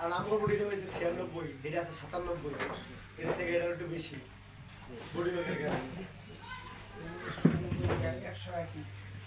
আর আমার বডিটা হয়েছে ছিয়ানব্বই এটা আছে সাতানব্বই। এটা থেকে এটা একটু বেশি। বডি ওয়েটের কারণে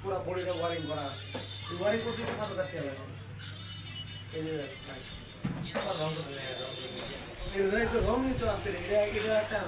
পুরো বডিটা ওয়ারিং করা আছে ওয়ারিং করতে তো কত টাকা লাগে এই যে রং নিতে আসছে এটা একটা